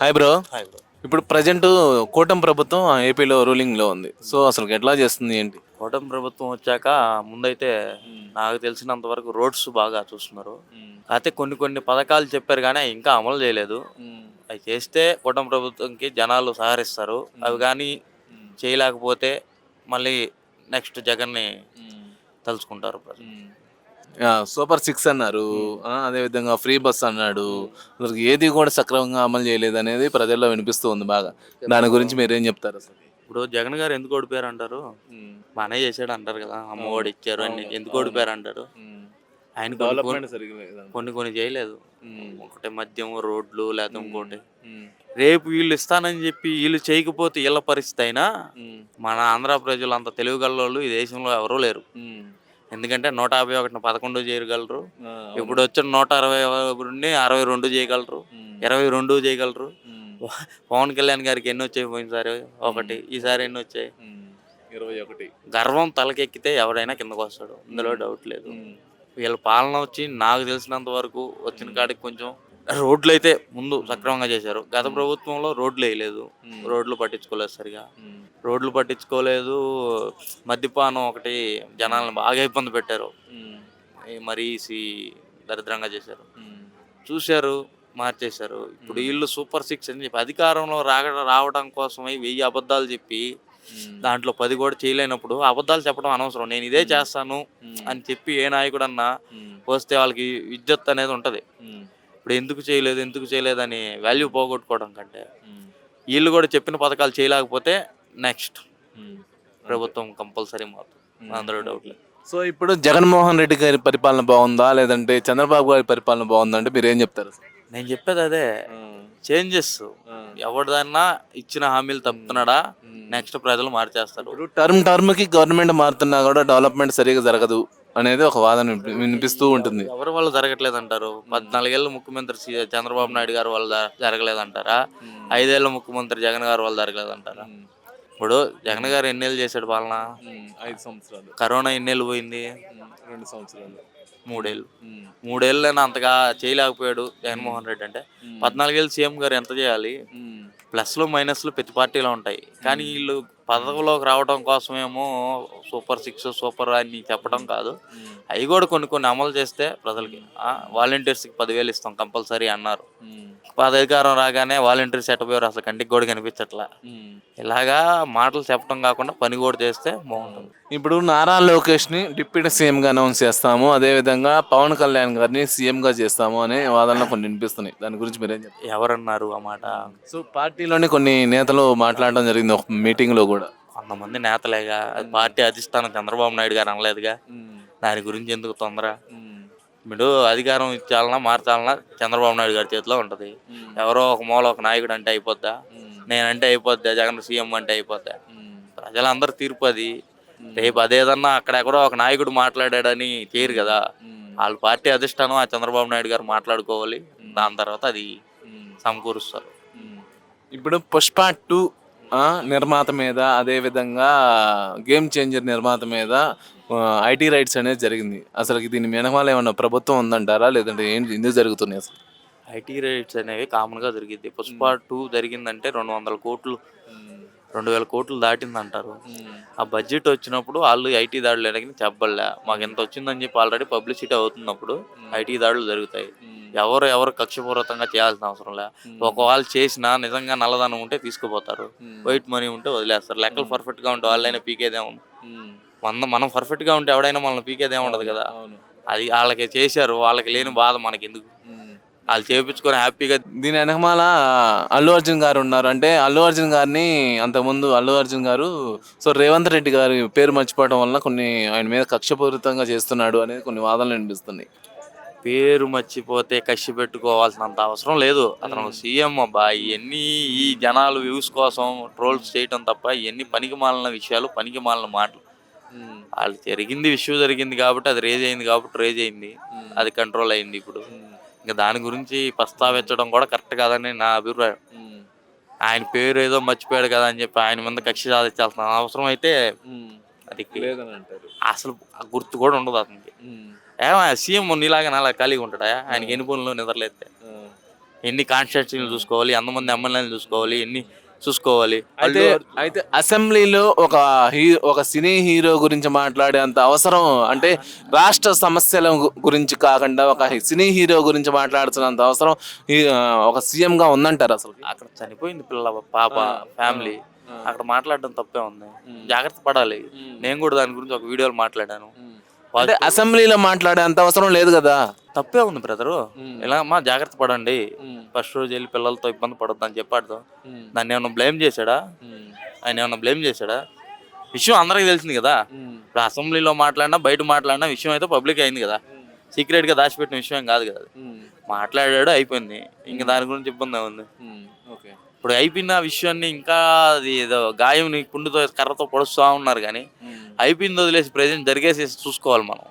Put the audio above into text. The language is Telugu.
హాయ్ బ్రో హాయ్ బ్రో ఇప్పుడు ప్రజెంట్ కూటమి ప్రభుత్వం ఏపీలో రూలింగ్లో ఉంది. సో అసలు ఎట్లా చేస్తుంది ఏంటి? కూటమి ప్రభుత్వం వచ్చాక ముందైతే నాకు తెలిసినంత వరకు రోడ్స్ బాగా చూస్తున్నారు. అయితే కొన్ని కొన్ని పథకాలు చెప్పారు కానీ ఇంకా అమలు చేయలేదు. అవి చేస్తే కూటమి ప్రభుత్వంకి జనాలు సహకరిస్తారు. అవి కానీ చేయలేకపోతే మళ్ళీ నెక్స్ట్ జగన్ని తలుచుకుంటారు ప్రజలు. సూపర్ సిక్స్ అన్నారు. ఆ, అదే విధంగా ఫ్రీ బస్ అన్నాడు. అసలు ఏది కూడా సక్రమంగా అమలు చేయలేదు అనేది ప్రజల్లో వినిపిస్తూ ఉంది బాగా. దాని గురించి మీరేం చెప్తారు అసలు? ఇప్పుడు జగన్ గారు ఎందుకు ఓడిపోయారు అంటారు బాగానే చేశాడు అంటారు కదా. అమ్మఒడి ఇచ్చారు అన్ని ఎందుకు ఓడిపోయారు అంటారు? ఆయన కొన్ని కొన్ని- చేయలేదు. ఒకటి మద్యం రోడ్లు లేదా ఇంకోటి. రేపు వీళ్ళు ఇస్తానని చెప్పి వీళ్ళు చేయకపోతే వీళ్ళ పరిస్థితి అయినా మన ఆంధ్ర ప్రజలు అంత తెలివిగలవాళ్ళు ఈ దేశంలో ఎవరూ లేరు. ఎందుకంటే నూట యాభై ఒకటిని పదకొండు చేయగలరు. ఇప్పుడు వచ్చిన నూట అరవై నుండి అరవై రెండు చేయగలరు. ఇరవై రెండు చేయగలరు. పవన్ కళ్యాణ్ గారికి ఎన్ని వచ్చాయి పోయినసారి? ఒకటి. ఈసారి ఎన్ని వచ్చాయి? ఇరవై ఒకటి. గర్వం తలకెక్కితే ఎవరైనా కిందకు వస్తాడు. ఇందులో డౌట్ లేదు. వీళ్ళ పాలన వచ్చి నాకు తెలిసినంత వరకు వచ్చిన కాడికి కొంచెం రోడ్లు అయితే ముందు సక్రమంగా చేశారు. గత ప్రభుత్వంలో రోడ్లు వేయలేదు. రోడ్లు పట్టించుకోలేదు సరిగా. రోడ్లు పట్టించుకోలేదు. మద్యపానం ఒకటి జనాలను బాగా ఇబ్బంది పెట్టారు. ఈ మరీసి దరిద్రంగా చేశారు. చూశారు మార్చేశారు. ఇప్పుడు వీళ్ళు సూపర్ సిక్స్ అని చెప్పి అధికారంలో రాగ రావడం కోసమై వెయ్యి అబద్ధాలు చెప్పి దాంట్లో పది కూడా చేయలేనప్పుడు అబద్ధాలు చెప్పడం అనవసరం. నేను ఇదే చేస్తాను అని చెప్పి ఏ నాయకుడన్నా వస్తే వాళ్ళకి విద్యుత్ అనేది ఉంటది. ఇప్పుడు ఎందుకు చేయలేదు ఎందుకు చేయలేదు అని వాల్యూ పోగొట్టుకోవడం కంటే వీళ్ళు కూడా చెప్పిన పథకాలు చేయలేకపోతే నెక్స్ట్ ప్రభుత్వం కంపల్సరీ మారుతుంది అందులో డౌట్ లేదు. సో ఇప్పుడు జగన్మోహన్ రెడ్డి గారి పరిపాలన బాగుందా? లేదంటే చంద్రబాబు గారి పరిపాలన బాగుందా అంటే మీరు ఏం చెప్తారు? నేను చెప్పేది అదే. చేంజెస్ ఎవరిదన్నా ఇచ్చిన హామీలు తప్పుతున్నాడా? నెక్స్ట్ ప్రజలు మార్చేస్తారు. టర్మ్ టర్మ్కి గవర్నమెంట్ మారుతున్నా కూడా డెవలప్మెంట్ సరిగా జరగదు. అనేది ఒక వాదన వినిపి- వినిపిస్తూ ఉంటుంది. ఎవరి వల్ల జరగట్లేదు అంటారు పద్నాలుగేళ్ళ ముఖ్యమంత్రి చంద్రబాబు నాయుడు గారు వల్ల జరగలేదు అంటారా ఐదేళ్ళ ముఖ్యమంత్రి జగన్ గారు వల్ల జరగలేదు అంటారా ఇప్పుడు జగన్ గారు ఎన్నేళ్ళు చేశాడు పాలన? ఐదు సంవత్సరాలు. కరోనా ఎన్నేళ్ళు పోయింది? రెండు సంవత్సరాలు. మూడేళ్ళు. మూడేళ్ళైనా అంతగా చేయలేకపోయాడు జగన్మోహన్ రెడ్డి అంటే. పద్నాలుగేళ్ళు సీఎం గారు ఎంత చేయాలి? ప్లస్లు మైనస్లు ప్రతి పార్టీలో ఉంటాయి. కానీ వీళ్ళు పదవిలోకి రావడం కోసమేమో సూపర్ సిక్స్ సూపర్ అని చెప్పడం కాదు. అవి కూడా కొన్ని కొన్ని అమలు చేస్తే ప్రజలకి వాలంటీర్స్కి పదివేలు ఇస్తాం కంపల్సరీ అన్నారు. అధికారం రాగానే వాలంటీర్స్ ఎట్టపోయారు అసలు కంటికి కూడా కనిపించట్లా. ఇలాగా మాటలు చెప్పడం కాకుండా పని కూడా చేస్తే బాగుంటుంది. ఇప్పుడు నారా లోకేష్ని డిప్యూటీ సీఎం గా అనౌన్స్ చేస్తాము. అదే విధంగా పవన్ కళ్యాణ్ గారిని సీఎం గా చేస్తాము అనే వాదనలు కొన్ని వినిపిస్తున్నాయి. దాని గురించి మీరేం చెప్తారు ఎవరన్నారు ఆ మాట? సో పార్టీలోని కొన్ని నేతలు మాట్లాడడం జరిగింది ఒక మీటింగ్లో కూడా. కొంతమంది నేతలేగా. అది పార్టీ అధిష్టానం చంద్రబాబు నాయుడు గారు అనలేదుగా. దాని గురించి ఎందుకు తొందర? మీరు అధికారం ఇచ్చాలన్నా మార్చాలన్నా చంద్రబాబు నాయుడు గారి చేతిలో ఉంటది. ఎవరో ఒక మూల ఒక నాయకుడు అంటే అయిపోద్దా? నేనంటే అయిపోద్దా? జగన్ సీఎం అంటే అయిపోద్దా? ప్రజలందరూ తీర్పు అది. రేపు అదేదన్నా అక్కడెక్కడో ఒక నాయకుడు మాట్లాడాడని చేయరు కదా. వాళ్ళ పార్టీ అధిష్టానం ఆ చంద్రబాబు నాయుడు గారు మాట్లాడుకోవాలి. దాని తర్వాత అది సమకూరుస్తారు. ఇప్పుడు పుష్ప టూ నిర్మాత మీద అదే విధంగా గేమ్ చేంజర్ నిర్మాత మీద ఐటీ రైట్స్ అనేది జరిగింది. అసలు దీని వెనకాల ఏమన్నా ప్రభుత్వం ఉందంటారా? లేదంటే ఏంటి ఎందుకు జరుగుతున్నాయి అసలు? ఐటీ రేట్స్ అనేవి కామన్గా జరిగింది పుష్ప టూ జరిగిందంటే రెండు వందల కోట్లు రెండు వేల కోట్లు దాటిందంటారు. ఆ బడ్జెట్ వచ్చినప్పుడు వాళ్ళు ఐటీ దాడులు అనేది చెప్పలే. మాకు ఎంత వచ్చిందని చెప్పి ఆల్రెడీ పబ్లిసిటీ అవుతున్నప్పుడు ఐటీ దాడులు జరుగుతాయి. ఎవరు ఎవరు కక్షపూర్వకంగా చేయాల్సిన అవసరం లే. ఒకవేళ చేసినా నిజంగా నల్లదనం ఉంటే తీసుకుపోతారు. వైట్ మనీ ఉంటే వదిలేస్తారు. లెక్కలు పర్ఫెక్ట్గా ఉంటే వాళ్ళైనా పీకేదే ఉంది మన మనం పర్ఫెక్ట్గా ఉంటే ఎవడైనా మనల్ని పీకేదే ఉండదు కదా. అది వాళ్ళకి చేశారు వాళ్ళకి లేని బాధ మనకి ఎందుకు వాళ్ళు చేపించుకొని హ్యాపీగా దీని వెనకమాల అల్లు అర్జున్ గారు ఉన్నారు. అంటే అల్లు అర్జున్ గారిని అంతకుముందు అల్లు అర్జున్ గారు సో రేవంత్ రెడ్డి గారి పేరు మర్చిపోవడం వల్ల కొన్ని ఆయన మీద కక్షపూరితంగా చేస్తున్నాడు అనేది కొన్ని వాదనలు వినిపిస్తున్నాయి. పేరు మర్చిపోతే కసి పెట్టుకోవాల్సినంత అవసరం లేదు. అతను సీఎం అబ్బా ఇవన్నీ ఈ జనాలు వ్యూస్ కోసం ట్రోల్స్ చేయటం తప్ప ఇవన్నీ పనికి మాలిన విషయాలు పనికి మాలిన మాటలు. వాళ్ళు జరిగింది ఇష్యూ జరిగింది కాబట్టి అది రేజ్ అయింది కాబట్టి రేజ్ అయింది. అది కంట్రోల్ అయింది ఇప్పుడు. ఇంకా దాని గురించి ప్రస్తావించడం కూడా కరెక్ట్ కాదని నా అభిప్రాయం. ఆయన పేరు ఏదో మర్చిపోయాడు కదా అని చెప్పి ఆయన మీద కక్ష సాధించాల్సిన అవసరం అయితే అది లేదని అంటారు. అసలు ఆ గుర్తు కూడా ఉండదు అతనికి. ఏమో సీఎం నీలాగా నాలా ఖాళీగా ఉంటాడా? ఆయనకి ఎన్ని పనులు నిద్రలేస్తే ఎన్ని కాన్స్టిట్యూన్సీలు చూసుకోవాలి ఎంతమంది ఎమ్మెల్యేలు చూసుకోవాలి ఎన్ని చూసుకోవాలి. అయితే అయితే అసెంబ్లీలో ఒక హీ ఒక సినీ హీరో గురించి మాట్లాడేంత అవసరం అంటే రాష్ట్ర సమస్యల గురించి కాకుండా ఒక సినీ హీరో గురించి మాట్లాడుతున్నంత అవసరం ఒక సీఎం గా ఉందంటారు అసలు. అక్కడ చనిపోయింది పిల్ల పాప ఫ్యామిలీ. అక్కడ మాట్లాడడం తప్పే ఉంది. జాగ్రత్త పడాలి. నేను కూడా దాని గురించి ఒక వీడియోలో మాట్లాడాను. అంటే అసెంబ్లీలో మాట్లాడేంత అవసరం లేదు కదా. తప్పే ఉంది బ్రదరు. ఇలా మా జాగ్రత్త పడండి. ఫస్ట్ రోజు వెళ్ళి పిల్లలతో ఇబ్బంది పడొద్దు అని చెప్పాడు దాన్ని ఏమన్నా బ్లేమ్ చేశాడా? ఆయన ఏమన్నా బ్లేమ్ చేశాడా? విషయం అందరికీ తెలిసింది కదా. ఇప్పుడు అసెంబ్లీలో మాట్లాడినా బయట మాట్లాడినా విషయం అయితే పబ్లిక్ అయింది కదా. సీక్రెట్గా దాచిపెట్టిన విషయం కాదు కదా. మాట్లాడాడు అయిపోయింది. ఇంకా దాని గురించి ఇబ్బంది ఉంది? ఓకే. ఇప్పుడు అయిపోయిన విషయాన్ని ఇంకా అది ఏదో గాయం కుండుతో కర్రతో పొడుస్తూ ఉన్నారు కానీ అయిపోయింది వదిలేసి ప్రజెంట్ జరిగేసి చూసుకోవాలి మనం.